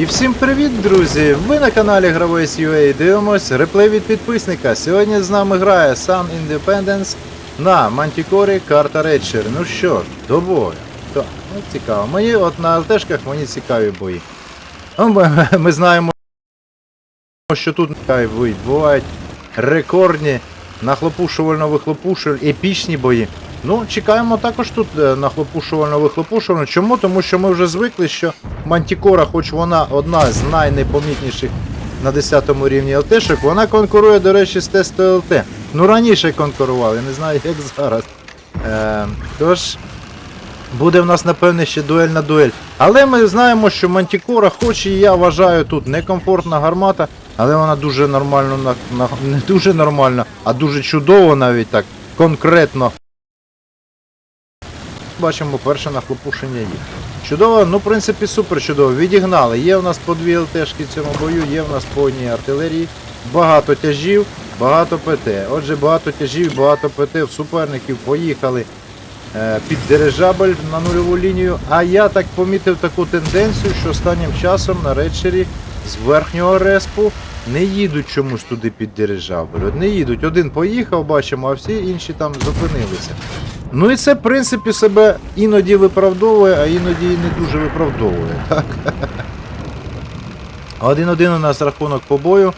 І всім привіт, друзі! Ви на каналі Гравець UA дивимось реплей від підписника. Сьогодні з нами грає Sun Independence на Мантікорі карта Редшер. Ну що до бою. Так, ну цікаво. Мені от на ЛТшках мені цікаві бої. Ну, ми, ми знаємо, що тут бої. Бувають рекордні, нахлопушувально-вихлопушувальні, епічні бої. Ну, чекаємо також тут е, нахлопушувально-вихлопушувально. Чому? Тому що ми вже звикли, що Мантікора, хоч вона одна з найнепомітніших на 10 рівні ЛТшок, вона конкурує, до речі, з тестою ЛТ. Ну раніше конкурували, не знаю як зараз. Е, тож, буде в нас, напевне, ще дуель на дуель. Але ми знаємо, що Мантікора, хоч і я вважаю тут некомфортна гармата, але вона дуже нормально, на, на, не дуже нормально, а дуже чудово навіть так, конкретно. Бачимо перше нахлопушення є. Чудово, ну в принципі супер чудово. Відігнали. Є в нас по дві ЛТшки в цьому бою, є в нас по одній артилерії, багато тяжів, багато ПТ. Отже, багато тяжів, багато ПТ в суперників поїхали е, під дирижабль на нульову лінію. А я так помітив таку тенденцію, що останнім часом на речері з верхнього респу не їдуть чомусь туди під дирижабль. Не їдуть. Один поїхав, бачимо, а всі інші там зупинилися. Ну і це, в принципі, себе іноді виправдовує, а іноді і не дуже виправдовує. Так? Один-один у нас рахунок по бою.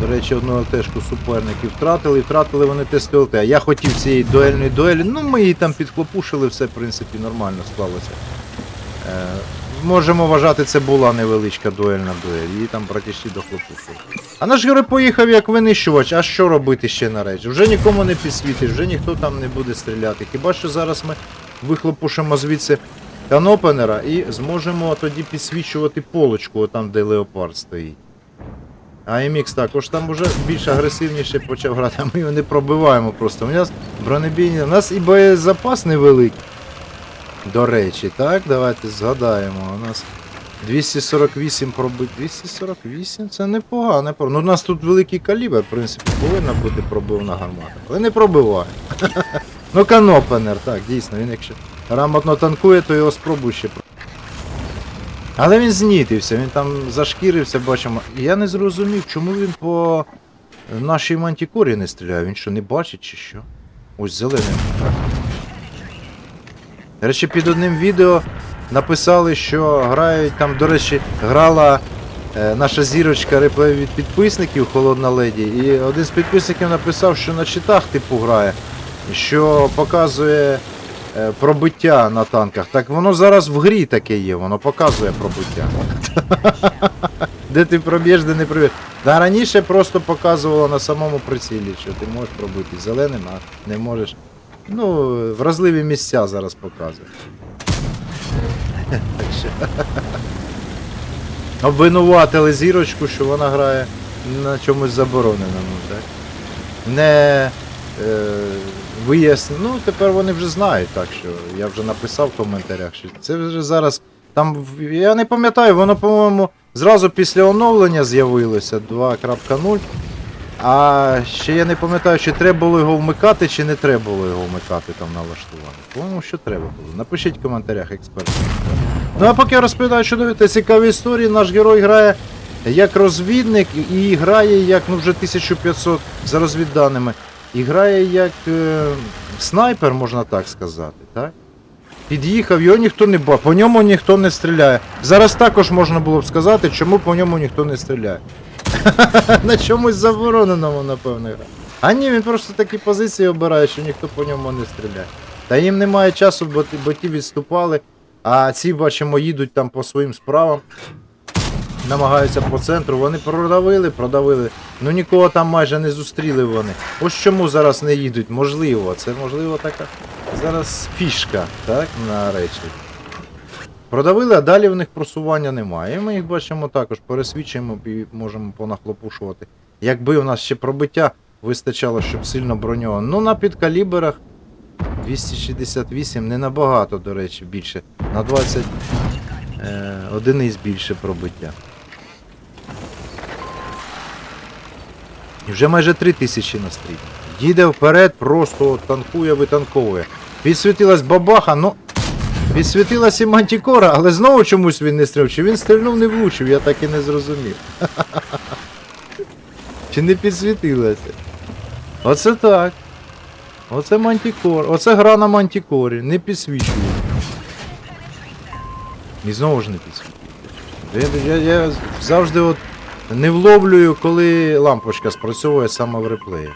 До речі, одного тежку суперники втратили, і втратили вони тест ЛТ. Я хотів цієї дуельної дуелі, ну ми її там підхлопушили, все, в принципі, нормально склалося. Можемо вважати, це була невеличка дуельна дуель, її там практично дохлопушили. А наш герой поїхав як винищувач, а що робити ще на речі? Вже нікому не підсвітиш, вже ніхто там не буде стріляти. Хіба що зараз ми вихлопушимо звідси канопенера і зможемо тоді підсвічувати полочку, там де леопард стоїть. А MX також там вже більш агресивніше почав грати, а ми його не пробиваємо просто. У нас бронебійні. У нас і боєзапас невеликий. До речі, так, давайте згадаємо. У нас 248 пробит. 248 це непогано. Ну, у нас тут великий калібр, в принципі, повинна бути пробивна гармата. Але не пробиває. ну, канопенер, так, дійсно, він якщо грамотно танкує, то його спробуй ще. Але він знітився, він там зашкірився, бачимо. Я не зрозумів, чому він по нашій мантікорі не стріляє. Він що, не бачить чи що? Ось зелений. До речі, під одним відео написали, що грають там, до речі, грала е, наша зірочка реплей від підписників Холодна Леді. І один з підписників написав, що на читах типу грає, що показує е, пробиття на танках. Так воно зараз в грі таке є, воно показує пробиття. Де ти проб'єш, де не проб'єш. Да раніше просто показувало на самому прицілі, що ти можеш пробити зеленим, а не можеш. Ну, вразливі місця зараз показує. Обвинуватили зірочку, що вона грає на чомусь забороненому, так? Не е, вияснено. Ну, тепер вони вже знають, так що я вже написав в коментарях, що це вже зараз. Там, я не пам'ятаю, воно, по-моєму, зразу після оновлення з'явилося 2.0. А ще я не пам'ятаю, чи треба було його вмикати, чи не треба було його вмикати там на влаштування. По-моєму, що треба було. Напишіть в коментарях, експерти. Ну а поки я розповідаю чудові та цікаві історії, наш герой грає як розвідник і грає як, ну вже 1500 за розвідданими, і грає як е, снайпер, можна так сказати, так? Під'їхав, його ніхто не бачить, по ньому ніхто не стріляє. Зараз також можна було б сказати, чому по ньому ніхто не стріляє. На чомусь забороненому, напевно. А ні, він просто такі позиції обирає, що ніхто по ньому не стріляє. Та їм немає часу, бо, бо ті відступали, а ці, бачимо, їдуть там по своїм справам. Намагаються по центру, вони продавили, продавили. Ну нікого там майже не зустріли вони. Ось чому зараз не їдуть, можливо, це можливо така зараз фішка, так, на речі. Продавили, а далі в них просування немає. Ми їх бачимо також, пересвідчуємо і можемо понахлопушувати. Якби у нас ще пробиття вистачало, щоб сильно броньовано. Ну на підкаліберах 268 не набагато, до речі, більше. На 20 е, одиниць більше пробиття. І вже майже 3000 на стрій. Їде вперед, просто танкує, витанковує. Підсвітилась бабаха, ну Підсвітилась і мантікора, але знову чомусь він не стріляв. Чи він стрільнув не влучив, я так і не зрозумів. Чи не підсвітилася? Оце так. Оце мантікор. Оце гра на мантікорі. Не підсвічує. І знову ж не підсвічує. Я, я, я завжди от не вловлюю, коли лампочка спрацьовує саме в реплеї.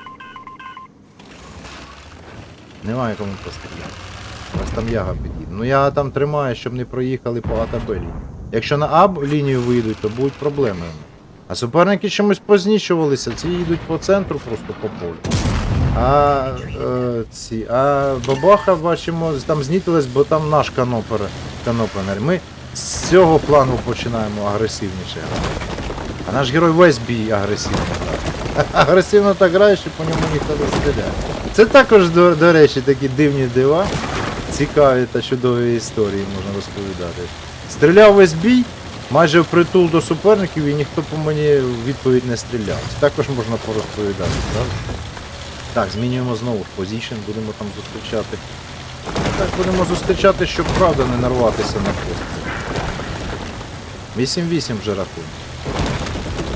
Немає кому постріляти. Ось там яга підійде. Ну я там тримаю, щоб не проїхали по А та Б лінії. Якщо на А лінію вийдуть, то будуть проблеми. А суперники чомусь познічувалися, ці їдуть по центру просто по полю. А е, ці, а бабаха, бачимо, там знітилась, бо там наш канопер, канопенер. Ми з цього плану починаємо агресивніше. А наш герой весь бій агресивно. Агресивно так грає, що по ньому ніхто не стріляє. Це також, до, до речі, такі дивні дива, цікаві та чудові історії можна розповідати. Стріляв весь бій, майже впритул до суперників і ніхто по мені в відповідь не стріляв. Також можна порозповідати, правда? Так, змінюємо знову позицію, будемо там зустрічати. Так, будемо зустрічати, щоб правда не нарватися на постріл. 8-8 вже рахунок.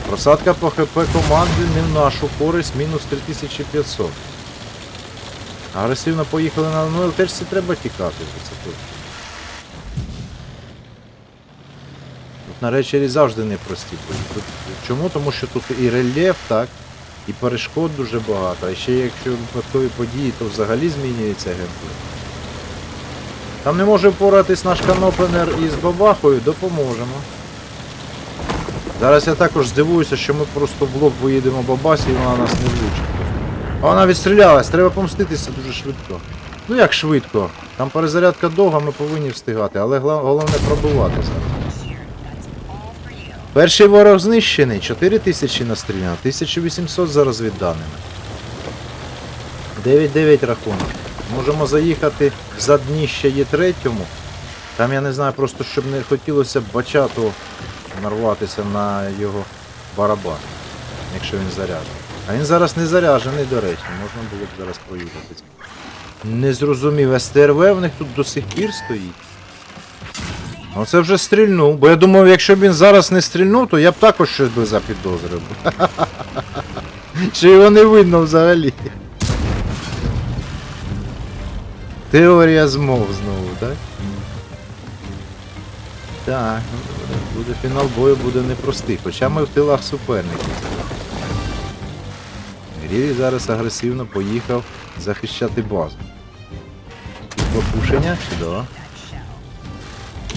Просадка по ХП команди не в нашу користь, мінус 3500. Агресивно поїхали на ну теж треба тікати вже, це точно. Тут на речері завжди непрості. Тут, чому? Тому що тут і рельєф, так, і перешкод дуже багато, а ще якщо випадкові події, то взагалі змінюється геймплей. Там не може впоратись наш канопенер із бабахою, допоможемо. Зараз я також здивуюся, що ми просто в лоб виїдемо бабасі і вона нас не влучить. А вона відстрілялась, треба помститися дуже швидко. Ну як швидко? Там перезарядка довга, ми повинні встигати, але головне пробувати зараз. Перший ворог знищений, 4000 настріляно, 1800 зараз від даними. 9-9 рахунок. Можемо заїхати в задніще є третьому. Там я не знаю, просто щоб не хотілося бачату нарватися на його барабан, якщо він заряджений. А він зараз не заряджений, до речі, можна було б зараз проїхати. Не зрозумів, СТРВ в них тут до сих пір стоїть. Оце вже стрільнув, бо я думав, якщо б він зараз не стрільнув, то я б також щось би запідозрив. Чи його не видно взагалі. Теорія змов знову, так? Так, ну, буде фінал бою буде непростий, хоча ми в тилах суперників. Ріві зараз агресивно поїхав захищати базу. Попушення? Чудово.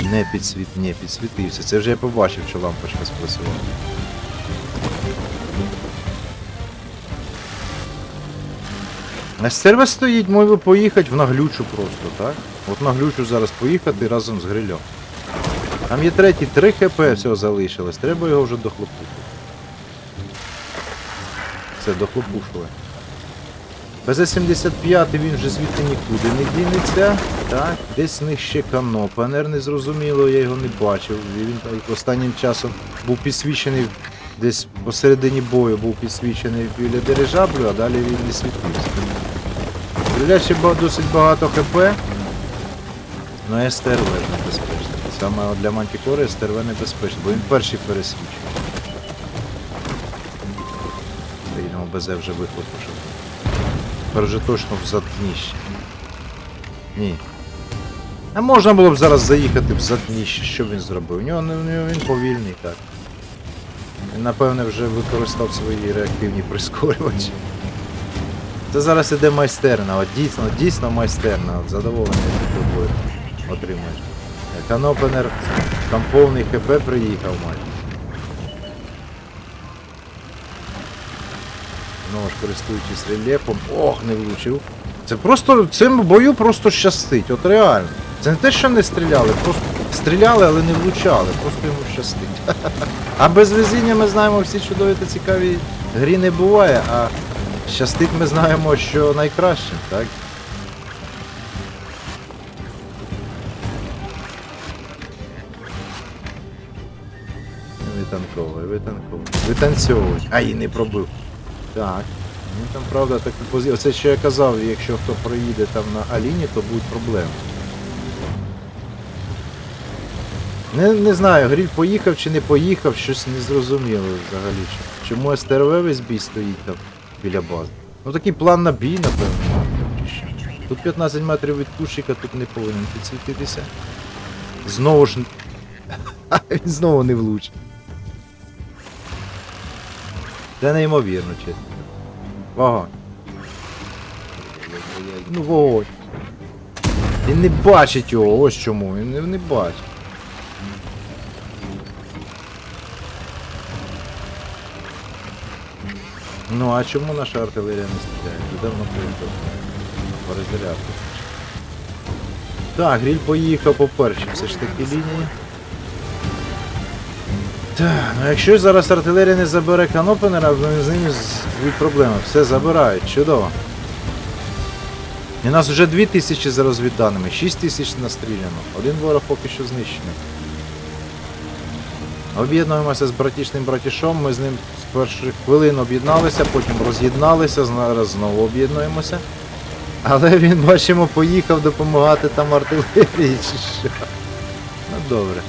Не підсвіт, не підсвітився. Це вже я побачив, що лампочка спрацювала. А сервер стоїть, би поїхати в наглючу просто, так? От наглючу зараз поїхати разом з грильом. Там є третій, 3 хп всього залишилось, треба його вже дохлопути. Все, дохлопушили. БЗ-75 він вже звідти нікуди не дінеться. Так, десь нижче канопанер, незрозуміло, я його не бачив. Він останнім часом був підсвічений десь посередині бою, був підсвічений біля дирижаблю, а далі він не світився. Ще досить багато хп. Ну СТРВ небезпечно. Саме для Мантікори СТРВ небезпечно, бо він перший пересвічує. БЗ вже вихлопушив. Тепер вже точно в задніще. Ні. А можна було б зараз заїхати в задніще, що б він зробив? У нього, у нього він повільний так. Він напевне вже використав свої реактивні прискорювачі. Це зараз іде майстерна, от дійсно, дійсно майстерна, от задоволення від тобою отримаєш. Канопенер там повний ХП приїхав майже. Користуючись рельєфом, ох, не влучив. Це просто цим бою просто щастить, от реально. Це не те, що не стріляли, просто стріляли, але не влучали, просто йому щастить. А без везіння ми знаємо всі чудові та цікаві грі не буває, а щастить ми знаємо, що найкраще, так? Витанковує, витанковує. Витанцьовують. А і не пробив. Так. Ну там правда позицію. Оце що я казав, якщо хто проїде там на Аліні, то будуть проблеми. Не, не знаю, гріль поїхав чи не поїхав, щось не зрозуміло взагалі. Чому СТРВ весь бій стоїть там біля бази? Ну такий план на бій, напевно. Тут 15 метрів від кущика, тут не повинен підсвітитися. Знову ж. Він знову не влучить. Це неймовірно, чесно. Вогонь. Ну вогонь. Він не бачить його, ось чому. Він не, не бачить. Ну а чому наша артилерія не стріляє? Вже давно повинна перезарядку. Так, гріль поїхав по першій все ж таки лінії. Так, ну якщо зараз артилерія не забере канопенера, то з з- будуть проблеми. Все забирають, чудово. І нас вже 2000 за розвідданими, 6000 настріляно. Один ворог поки що знищений. Об'єднуємося з братішним братішом, ми з ним з перших хвилин об'єдналися, потім роз'єдналися, зараз знову об'єднуємося. Але він, бачимо, поїхав допомагати там артилерії чи що. Ну добре.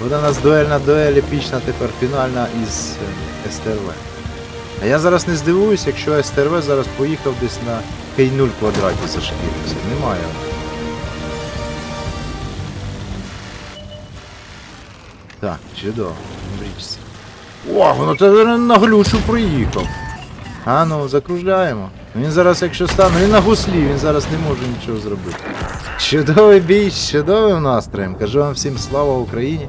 Буде у нас дуельна дуель епічна тепер фінальна із е, СТРВ. А я зараз не здивуюсь, якщо СТРВ зараз поїхав десь на Кей-0 квадраті зашкірився. Немає. Так, чудово, не. О, воно тебе на глюшу приїхав. А ну, закружляємо. Він зараз, якщо стане, він на гуслі, він зараз не може нічого зробити. Чудовий бій, з чудовим настроєм. Кажу вам всім слава Україні.